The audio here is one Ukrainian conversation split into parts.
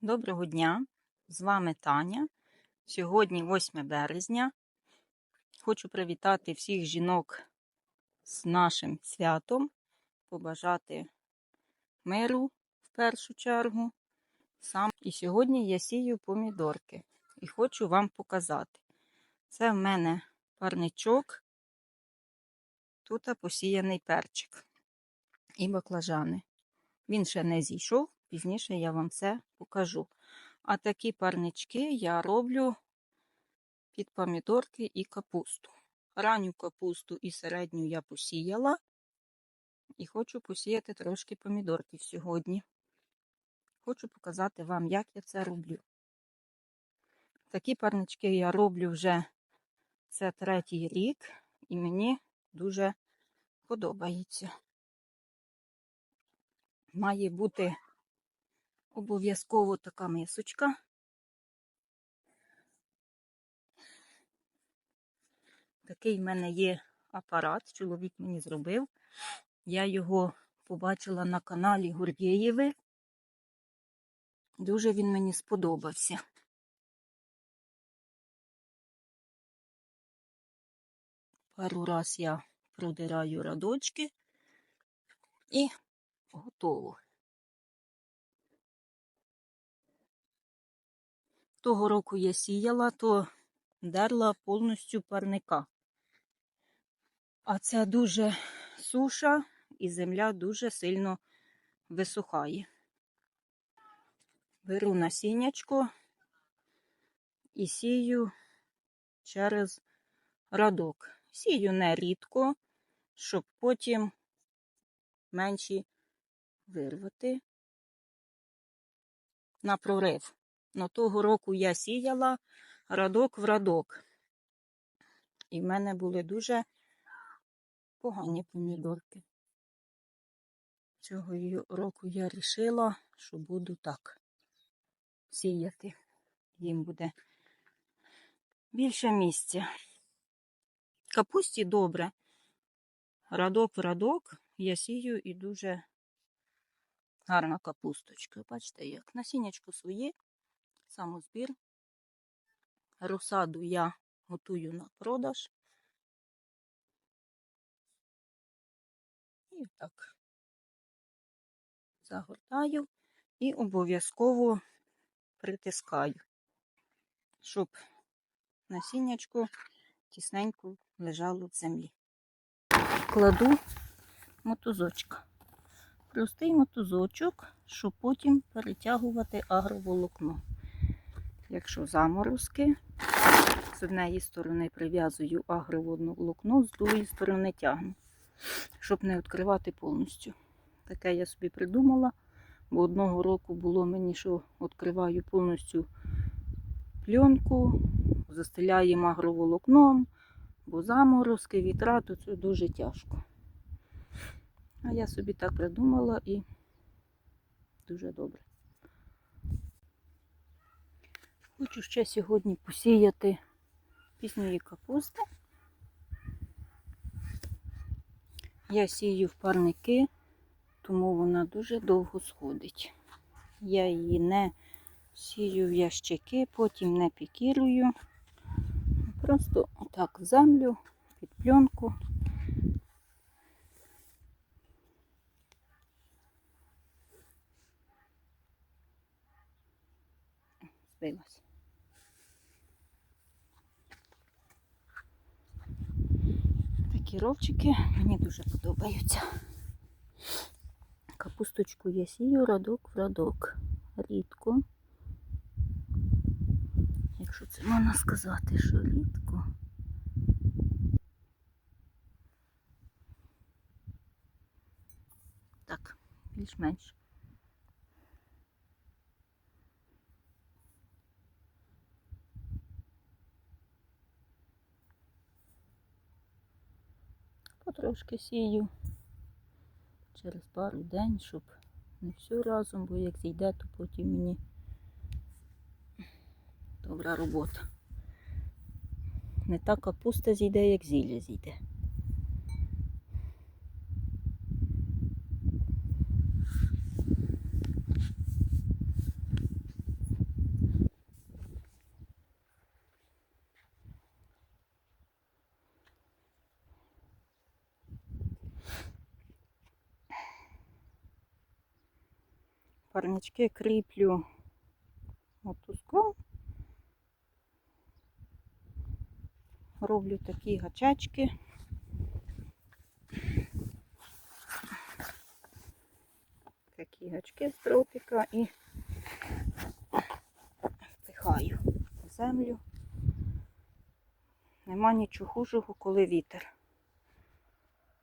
Доброго дня! З вами Таня. Сьогодні 8 березня. Хочу привітати всіх жінок з нашим святом, побажати миру в першу чергу. Сам. І сьогодні я сію помідорки і хочу вам показати. Це в мене парничок, тут посіяний перчик і баклажани. Він ще не зійшов, пізніше я вам це покажу. А такі парнички я роблю під помідорки і капусту. Ранню капусту і середню я посіяла. І хочу посіяти трошки помідорків сьогодні. Хочу показати вам, як я це роблю. Такі парнички я роблю вже це третій рік, і мені дуже подобається. Має бути обов'язково така мисочка. Такий в мене є апарат, чоловік мені зробив. Я його побачила на каналі Гур'єєви. Дуже він мені сподобався. Пару раз я продираю радочки і готово. Того року я сіяла, то дерла повністю парника. А це дуже суша і земля дуже сильно висухає. Беру насіннячко і сію через радок. Сію не рідко, щоб потім менші вирвати на прорив. Но того року я сіяла радок в радок. І в мене були дуже погані помідорки. Цього року я вирішила, що буду так сіяти. Їм буде більше місця. Капусті добре. Радок в радок я сію і дуже гарна капусточка. Бачите, як насіннячко своє, самозбір. Розсаду я готую на продаж. І так загортаю і обов'язково притискаю, щоб насіннячко тісненько лежало в землі. Кладу мотузочка. Простий мотузочок, щоб потім перетягувати агроволокно. Якщо заморозки, з однієї сторони прив'язую агроволокно, з другої сторони тягну, щоб не відкривати повністю. Таке я собі придумала, бо одного року було мені, що відкриваю повністю пленку, застеляємо агроволокном, бо заморозки, вітра, то це дуже тяжко. А я собі так придумала і дуже добре. Хочу ще сьогодні посіяти пісньої капусти. Я сію в парники, тому вона дуже довго сходить. Я її не сію в ящики, потім не пікірую. Просто отак в землю, під пленку. Збилась. Такі ровчики мені дуже подобаються. Капусточку я сію радок в радок. Рідко. Якщо це можна сказати, що рідко. Так, більш-менш. Потрошки сію через пару день, щоб не все разом, бо як зійде, то потім мені добра робота. Не та капуста зійде, як зілля зійде. Парнички кріплю мотузком. Роблю такі гачечки. Такі гачки з дротика і впихаю в землю. Нема нічого хужого, коли вітер.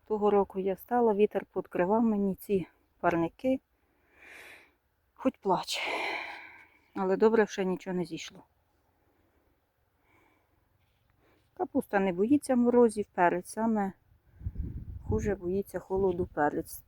Того року я стала, вітер підкривав мені ці парники. Хоч плач. Але добре, ще нічого не зійшло. Капуста не боїться морозів, перець саме хуже боїться холоду перець.